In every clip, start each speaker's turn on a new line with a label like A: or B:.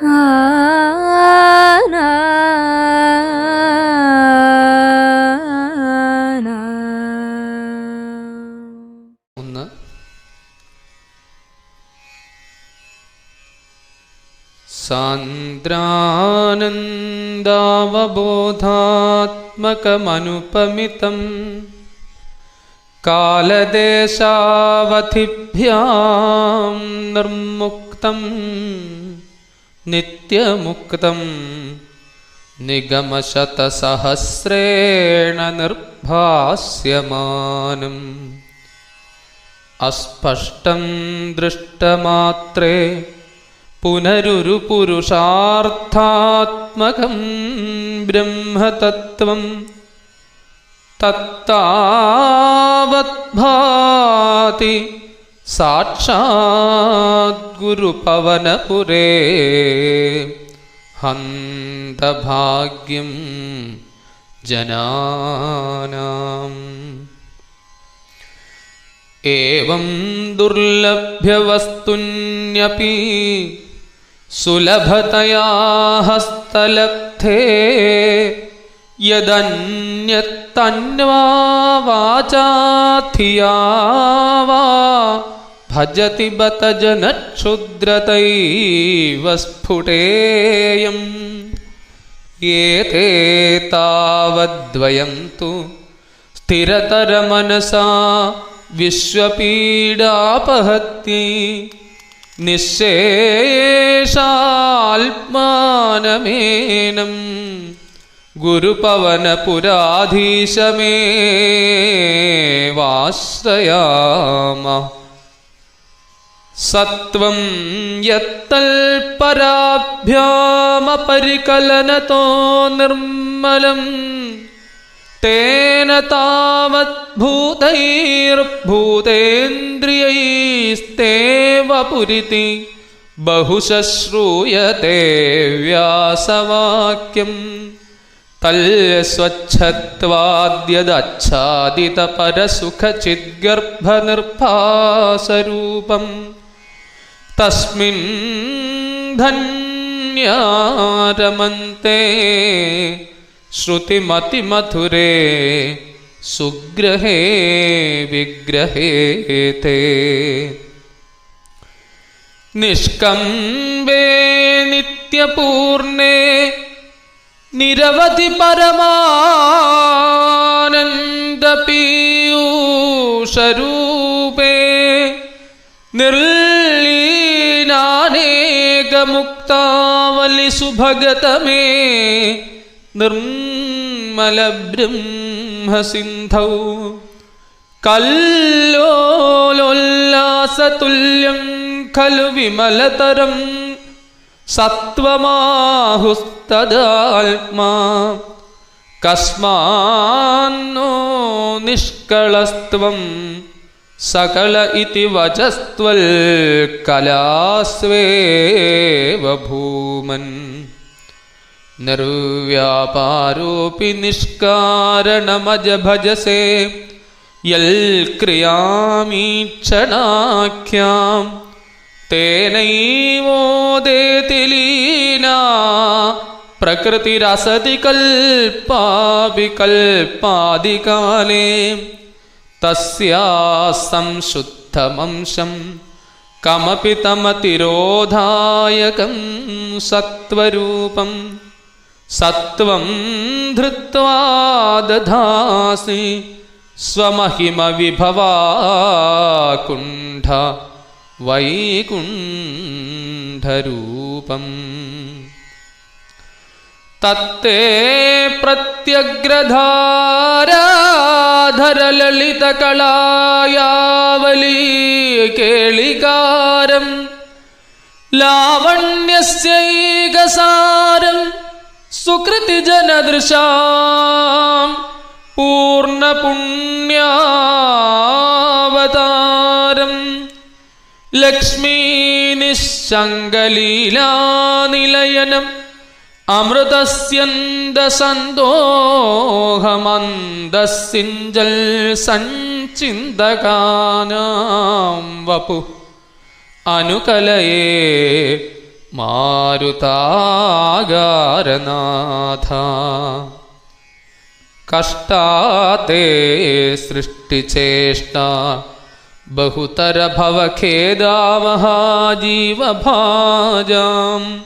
A: ഒന്ന്. സാന്ദ്രാനന്ദാവബോധാത്മകമനുപമിതം. കാലദേശാവധിഭ്യാം നിർമുക്തം. നിത്യമുക്തം. നിഗമശതസഹസ്രേണ നിർഭാസ്യമാനം. അസ്പഷ്ടം ദൃഷ്ടമാത്രേ പുനരുരു പുരുഷാർത്ഥാത്മകം ബ്രഹ്മതത്വം സാക്ഷാദ്ഗുരുപവനപുരേ ഹന്തഭാഗ്യം ജനാനാം. ഏവം ദുർലഭ്യവസ്തുന്യപി സുലഭതയാ ഹസ്തലബ്ധേ യദന്യത്തന്വാ വാചാധിയാ വാ ഭജതി ബത ജനക്ഷുദ്രതൈവ സ്ഫുടേയം ഏതേ താവദ്വയം തു സ്ഥിരതരമനസാ വിശ്വപീഡാപഹത്തി. നിശേഷാത്മാനമേനം निःशेषाल्मानमेनं गुरुपवनपुराधीशमेवाश्रयाम सत्वं यत्तल्पराभ्यामपरिकलनतो निर्मलम् तेन तावद्भूतैर्भूतेन्द्रियैस्तेव पुरिति बहुशश्रूयते व्यासवाक्यम् तल्स्वच्छत्वाद्यदच्छादितपरसुखचिद्गर्भनिर्भासरूपम् तस्मिन् धन्यारमन्ते श्रुतिमतिमधुरे सुग्रहे विग्रहे ते निष्कम्बे नित्यपूर्णे നിരവധി പരമാനന്ദപീയൂഷരൂപേ നിർലീനാനേകമുക്താവലി സുഭഗതമേ നിർമ്മലബ്രഹ്മസിന്ധൗ കല്ലോലോല്ലാസതുല്യം ഖലു വിമലതരം സത്വമാഹുസ്തദാത്മാ. കസ്മാന്നോ നിഷ്കളസ്ത്വം സകല ഇതി വചസ്ത്വൽ കലാസ്വേവഭൂമൻ നിർവ്യാപാരോപി നിഷ്കാരണമജഭജസേ. യൽ ക്രിയാമീക്ഷണാഖ്യാം. तेनैवोदेति लीना प्रकृतिरसति कल्पापि कल्पादिकाले तस्या संशुद्धमंशं कमपि तमतिरोधायकं सत्त्वरूपम् सत्त्वं धृत्वा दधासि स्वमहिमविभवाकुण्ठ വൈകുണ്ഠരൂപം. തത്തേ പ്രത്യഗ്രധാരാധരലളിതകളായാവലീ കേളികാരം ലാവണ്യസ്യൈകസാരം സുകൃതിജനദൃശാം. പൂർണപുണ്യാവ ലക്ഷ്മീ നിസ്സങ്കലീലാനിലയനം അമൃതസ്യന്തസന്തോഹമന്ദസിഞ്ചൽ സഞ്ചിന്തകാനാം വപു. അനുകലയേ മാരുതാകാരനാഥ. കഷ്ടാത്തെ സൃഷ്ടിചേഷ്ട बहुतरभवखेदावहाजीवभाजाम्।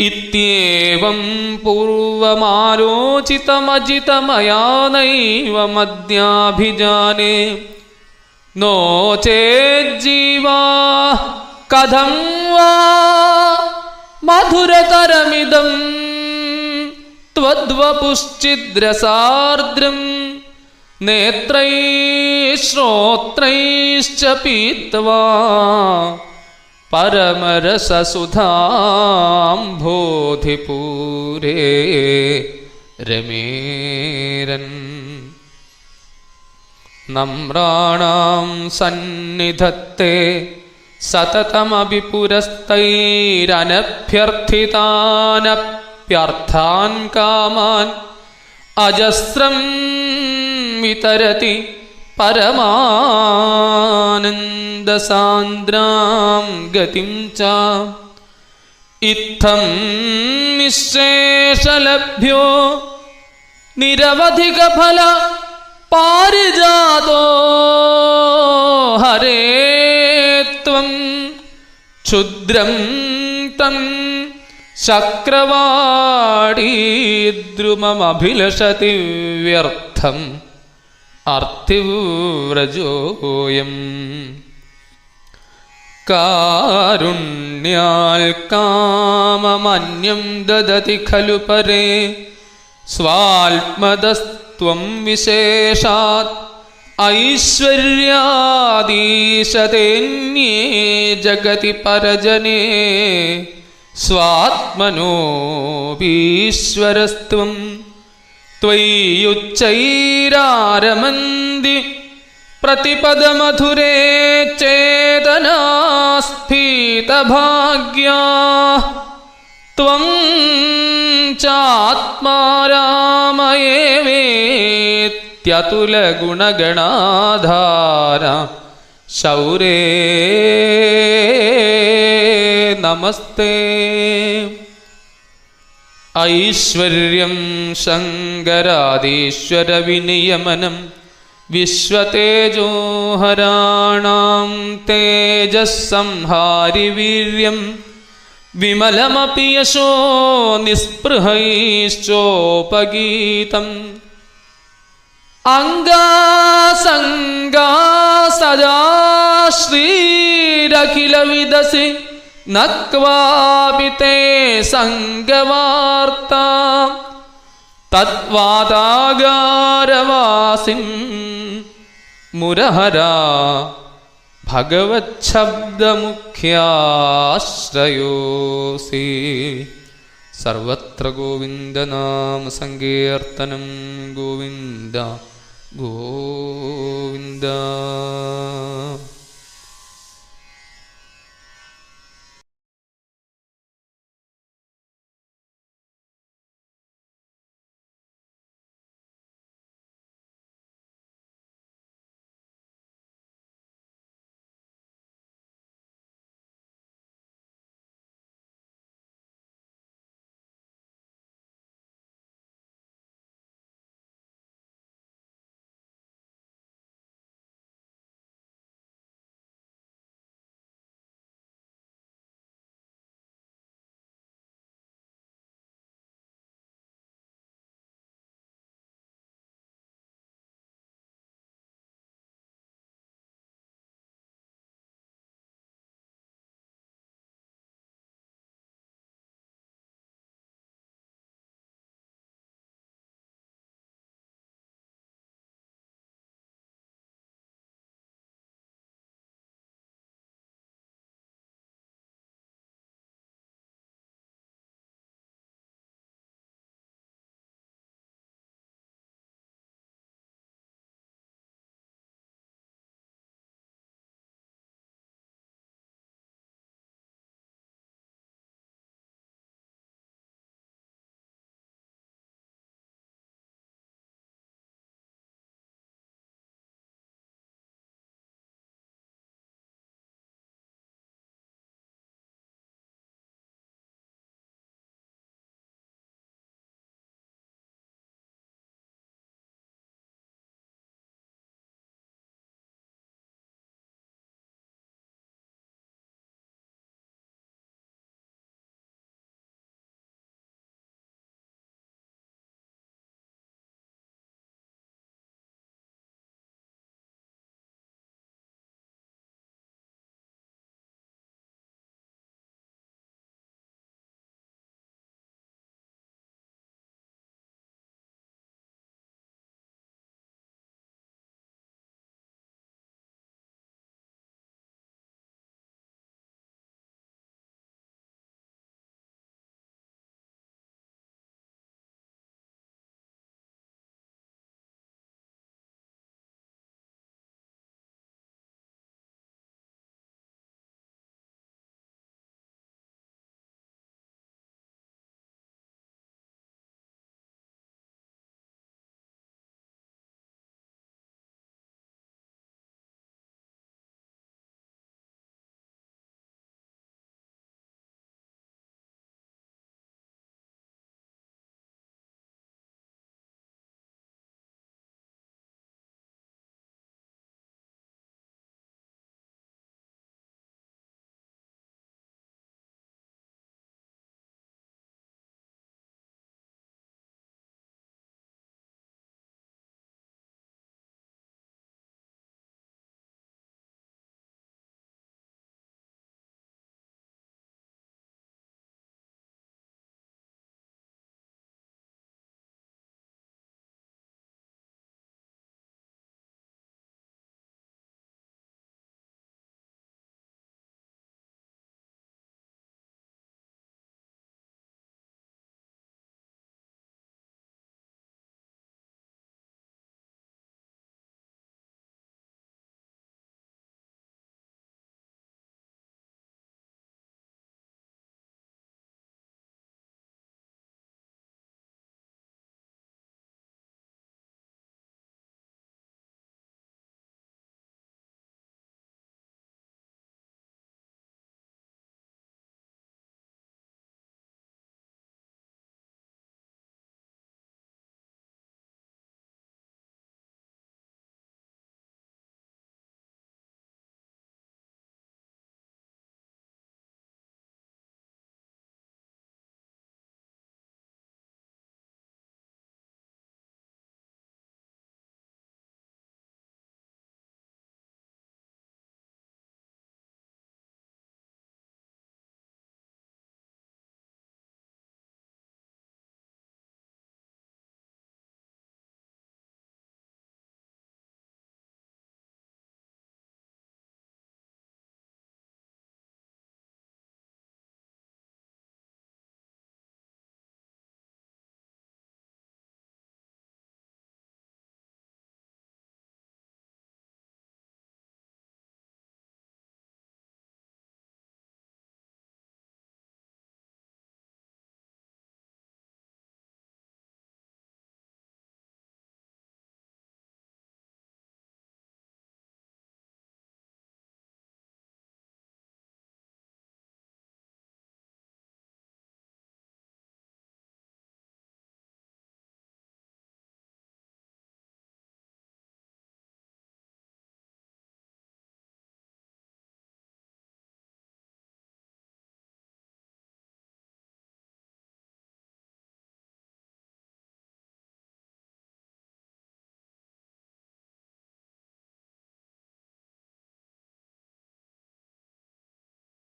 A: इत्येवं पूर्वमालोचितमजितमया नैव मद्याभिजाने नो चेज्जीवा कथं वा? मधुरतरमिदं त्वद्वपुश्चिद्रसार्द्रं नेत्रैः श्रोत्रैश्च पीत्वा परमरससुधाम्भोधिपूरे रमेरन् നമ്രാണാം സന്നിധത്തെ സതതമപി പുരസ്തൈരനഭ്യർത്ഥിതാനഭ്യർത്ഥാൻ കാമാൻ അജസ്രം വിതരതി പരമാനന്ദസാന്ദ്രാം ഗതിം ച. ഇത്തം നിശേഷലഭ്യോ നിരവധികഫല പാരിജാതോ ഹരേ ത്വം. ക്ഷുദ്രം തം ശക്രവാടീദ്രുമമഭിലഷതി വ്യർത്ഥം അർത്ഥിവ്രജോയം. കാരുണ്യാൽ കാമമന്യം ദദതി ഖലു പരേ. സ്വാത്മതസ്ത്വം വിശേഷാത് ഐശ്വര്യാദീശതേന്യേ ജഗതി പരജനേ. സ്വാത്മനോപീശ്വരസ്ത്വം त्वय्युच्चैरारमन्दि प्रतिपदमधुरे चेतनास्फीतभाग्या त्वं चात्मा रामयेवेत्यतुलगुणगणाधार शौरे नमस्ते ഐശ്വര്യം ശങ്കരാദീശ്വരവിനിയമനം വിശ്വതേജോഹരാണാം തേജസ്സംഹാരി വീര്യം വിമലമപി യശോ നിസ്പൃഹൈശ്ചോപഗീതം. അംഗാസംഗാ സദാ ശ്രീരഖിലവിദസി വിദസി നക്വാപി തേ സംഗവാർത്ത തദ്വാതാകാരവാസിം മുരഹര ഭഗവച്ഛബ്ദമുഖ്യാശ്രയോസി. സർവത്ര ഗോവിന്ദനാമ സങ്കീർത്തനം ഗോവിന്ദ ഗോവിന്ദ.